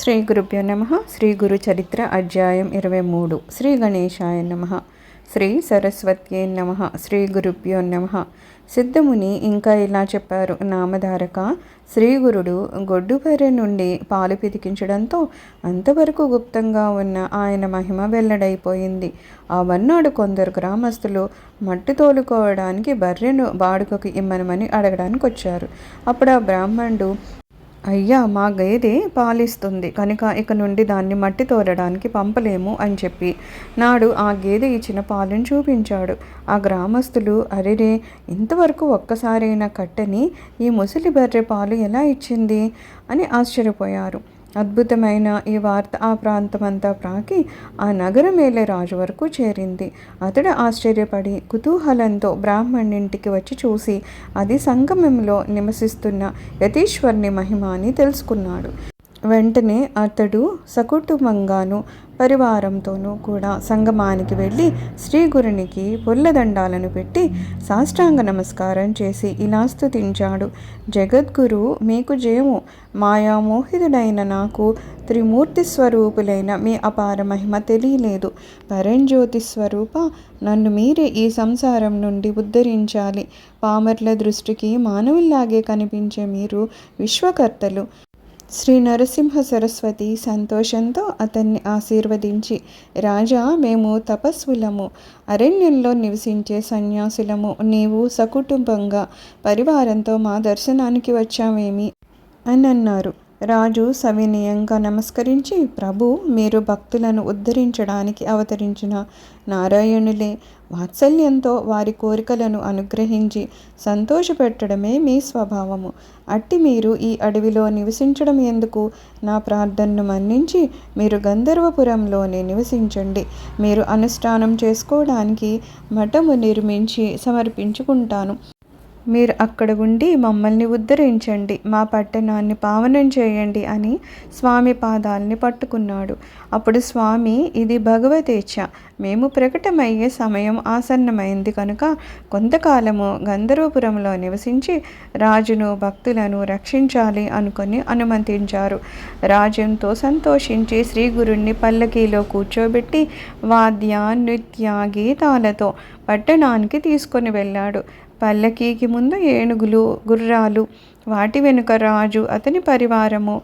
శ్రీ గురుభ్యో నమ. శ్రీ గురు చరిత్ర అధ్యాయం ఇరవై మూడు. శ్రీ గణేశాయ నమ. శ్రీ సరస్వత్యే నమ. శ్రీ గురుభ్యో నమ. సిద్ధముని ఇంకా ఇలా చెప్పారు? నామధారక శ్రీ గురుడు గొడ్డుబర్రె నుండి పాలు పితికించడంతో అంతవరకు గుప్తంగా ఉన్న ఆయన మహిమ వెల్లడైపోయింది. ఆ వన్నాడు కొందరు గ్రామస్తులు మట్టి తోలుకోవడానికి బర్రెను బాడుకకు ఇమ్మనమని అడగడానికి వచ్చారు అప్పుడు ఆ బ్రాహ్మణుడు అయ్యా మా గేదె పాలిస్తుంది. కనుక ఇక నుండి దాన్ని మట్టి తోరడానికి పంపలేము అని చెప్పి నాడు ఆ గేదె ఇచ్చిన పాలను చూపించాడు. ఆ గ్రామస్తులు అరెరే ఇంతవరకు ఒక్కసారైనా కట్టని ఈ ముసలి బర్రె పాలు ఎలా ఇచ్చింది? అని ఆశ్చర్యపోయారు. అద్భుతమైన ఈ వార్త ఆ ప్రాంతమంతా ప్రాకి ఆ నగరం మేలే రాజు వరకు చేరింది. అతడు ఆశ్చర్యపడి కుతూహలంతో బ్రాహ్మణింటికి వచ్చి చూసి అది సంగమంలో నివసిస్తున్న యతీశ్వర్ని మహిమ అని తెలుసుకున్నాడు. వెంటనే అతడు సకుటుంబంగాను పరివారంతోనూ కూడా సంగమానికి వెళ్ళి శ్రీ గురునికి పుల్లదండాలను పెట్టి సాష్టాంగ నమస్కారం చేసి ఇలా స్థుతించాడు జగద్గురు మీకు జయము. మాయామోహితుడైన నాకు త్రిమూర్తి స్వరూపులైన మీ అపార మహిమ తెలియలేదు. పరంజ్యోతి స్వరూప నన్ను మీరే ఈ సంసారం నుండి ఉద్ధరించాలి. పామర్ల దృష్టికి మానవుల్లాగే కనిపించే మీరు విశ్వకర్తలు. శ్రీ నరసింహ సరస్వతి సంతోషంతో అతన్ని ఆశీర్వదించి రాజా మేము తపస్సులము. అరణ్యంలో నివసించే సన్యాసులము. నీవు సకుటుంబంగా పరివారంతో మా దర్శనానికి వచ్చామేమి అని అన్నారు. రాజు సవినయంగా నమస్కరించి ప్రభు మీరు భక్తులను ఉద్ధరించడానికి అవతరించిన నారాయణులే. వాత్సల్యంతో వారి కోరికలను అనుగ్రహించి సంతోషపెట్టడమే మీ స్వభావము. అట్టి మీరు ఈ అడవిలో నివసించడం ఎందుకు? నా ప్రార్థనను మన్నించి మీరు గంధర్వపురంలోనే నివసించండి. మీరు అనుష్ఠానం చేసుకోవడానికి మఠము నిర్మించి సమర్పించుకుంటాను. మీరు అక్కడ ఉండి మమ్మల్ని ఉద్ధరించండి మా పట్టణాన్ని పావనం చేయండి అని స్వామి పాదాలని పట్టుకున్నాడు. అప్పుడు స్వామి ఇది భగవతేచ్ఛ. మేము ప్రకటమయ్యే సమయం ఆసన్నమైంది కనుక కొంతకాలము గంధర్వపురంలో నివసించి రాజును భక్తులను రక్షించాలి అనుకొని అనుమతించారు. రాజ్యంతో సంతోషించి శ్రీ గురుణ్ణి పల్లకీలో కూర్చోబెట్టి వాద్య నృత్య గీతాలతో పట్టణానికి తీసుకొని వెళ్ళాడు. పల్లకీకి ముందు ఏనుగులు గుర్రాలు వాటి వెనుక రాజు అతని పరివారము.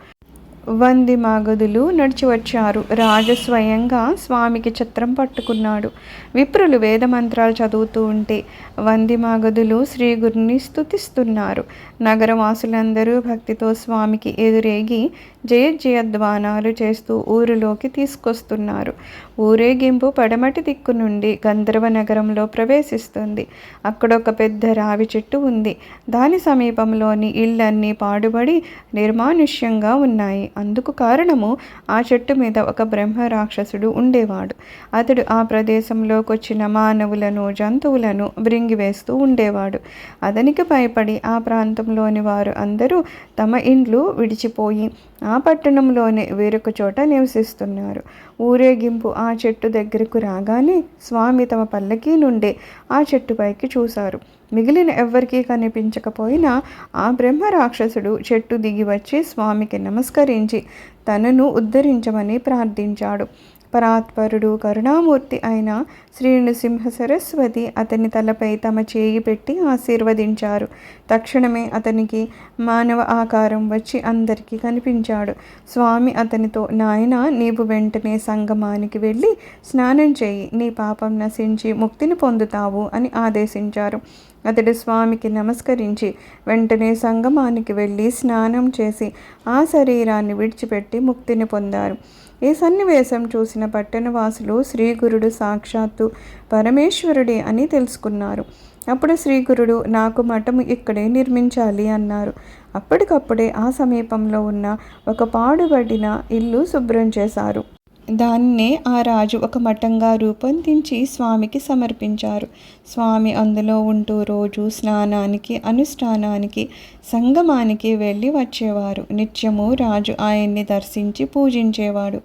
వంది మాగదులు నడిచి వచ్చారు. రాజు స్వయంగా స్వామికి చిత్రం పట్టుకున్నాడు. విప్రులు వేదమంత్రాలు చదువుతూ ఉంటే వంది మాగదులు శ్రీ గురిని స్థుతిస్తున్నారు నగరవాసులందరూ భక్తితో స్వామికి ఎదురేగి జయధ్వానాలు చేస్తూ ఊరిలోకి తీసుకొస్తున్నారు. ఊరేగింపు పడమటి దిక్కు నుండి గంధర్వ నగరంలో ప్రవేశిస్తుంది. అక్కడ ఒక పెద్ద రావి చెట్టు ఉంది. దాని సమీపంలోని ఇళ్ళన్నీ పాడుబడి నిర్మానుష్యంగా ఉన్నాయి. అందుకు కారణము ఆ చెట్టు మీద ఒక బ్రహ్మ రాక్షసుడు ఉండేవాడు. అతడు ఆ ప్రదేశంలోకి వచ్చిన మానవులను జంతువులను బ్రింగివేస్తూ ఉండేవాడు. అతనికి భయపడి ఆ ప్రాంతంలోని వారు అందరూ తమ ఇండ్లు విడిచిపోయి ఆ ఆ పట్టణంలోనే వేరొక చోట నివసిస్తున్నారు. ఊరేగింపు ఆ చెట్టు దగ్గరకు రాగానే స్వామి తమ పల్లకి నుండే ఆ చెట్టుపైకి చూశారు. మిగిలిన ఎవ్వరికీ కనిపించకపోయినా ఆ బ్రహ్మ రాక్షసుడు చెట్టు దిగి వచ్చి స్వామికి నమస్కరించి తనను ఉద్ధరించమని ప్రార్థించాడు. పరాత్పరుడు కరుణామూర్తి అయిన శ్రీ నృసింహ సరస్వతి అతని తలపై తమ చేయి పెట్టి ఆశీర్వదించారు. తక్షణమే అతనికి మానవ ఆకారం వచ్చి అందరికీ కనిపించాడు. స్వామి అతనితో నాయన నీవు వెంటనే సంగమానికి వెళ్ళి స్నానం చేయి. నీ పాపం నశించి ముక్తిని పొందుతావు అని ఆదేశించారు. అతడు స్వామికి నమస్కరించి వెంటనే సంగమానికి వెళ్ళి స్నానం చేసి ఆ శరీరాన్ని విడిచిపెట్టి ముక్తిని పొందారు. ఈ సన్నివేశం చూసిన పట్టణవాసులు శ్రీగురుడు సాక్షాత్తు పరమేశ్వరుడే అని తెలుసుకున్నారు. అప్పుడు శ్రీగురుడు నాకు మఠము ఇక్కడే నిర్మించాలి అన్నారు. అప్పటికప్పుడే ఆ సమీపంలో ఉన్న ఒక పాడుబడిన ఇల్లు శుభ్రం చేశారు. దాన్నే ఆ రాజు ఒక మఠంగా రూపొందించి స్వామికి సమర్పించారు. స్వామి అందులో ఉంటూ రోజు స్నానానికి అనుష్ఠానానికి సంగమానికి వెళ్ళి వచ్చేవారు. నిత్యము రాజు ఆయన్ని దర్శించి పూజించేవాడు.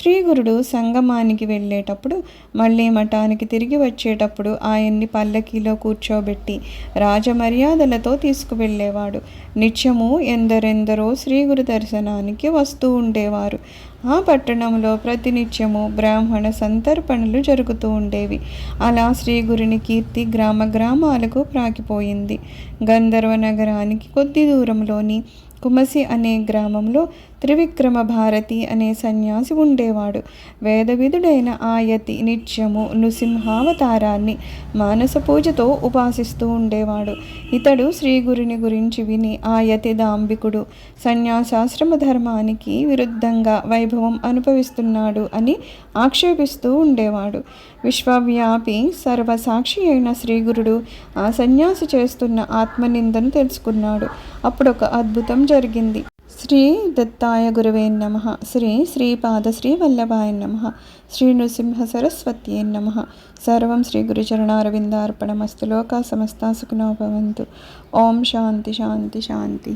శ్రీగురుడు సంగమానికి వెళ్ళేటప్పుడు మళ్ళీ మఠానికి తిరిగి వచ్చేటప్పుడు ఆయన్ని పల్లకీలో కూర్చోబెట్టి రాజమర్యాదలతో తీసుకువెళ్ళేవాడు. నిత్యము ఎందరెందరో శ్రీగురు దర్శనానికి వస్తూ ఉండేవారు. ఆ పట్టణంలో ప్రతినిత్యము బ్రాహ్మణ సంతర్పణలు జరుగుతూ ఉండేవి. అలా శ్రీగురుని కీర్తి గ్రామ గ్రామాలకు ప్రాకిపోయింది. గంధర్వ నగరానికి కొద్ది దూరంలోని కుమసి అనే గ్రామంలో త్రివిక్రమ భారతి అనే సన్యాసి ఉండేవాడు. వేదవిధుడైన ఆయతి నిత్యము నృసింహావతారాన్ని మానస పూజతో ఉపాసిస్తూ ఉండేవాడు. ఇతడు శ్రీగురుని గురించి విని ఆయతి దాంబికుడు సన్యాసాశ్రమ ధర్మానికి విరుద్ధంగా వైభవం అనుభవిస్తున్నాడు అని ఆక్షేపిస్తూ ఉండేవాడు. విశ్వవ్యాపి సర్వసాక్షి అయిన శ్రీగురుడు ఆ సన్యాసి చేస్తున్న ఆత్మనిందను తెలుసుకున్నాడు. అప్పుడు ఒక అద్భుతం జరిగింది. శ్రీ దత్తాయ గురువే నమ. శ్రీ శ్రీపాద శ్రీ వల్లభాయ నమ. శ్రీ నృసింహ సరస్వత్యే నమ. సర్వం శ్రీ గురుచరణారవిందార్పణమస్తు లోకా సమస్తా సుఖినోభవంతు ఓం శాంతి శాంతి శాంతి.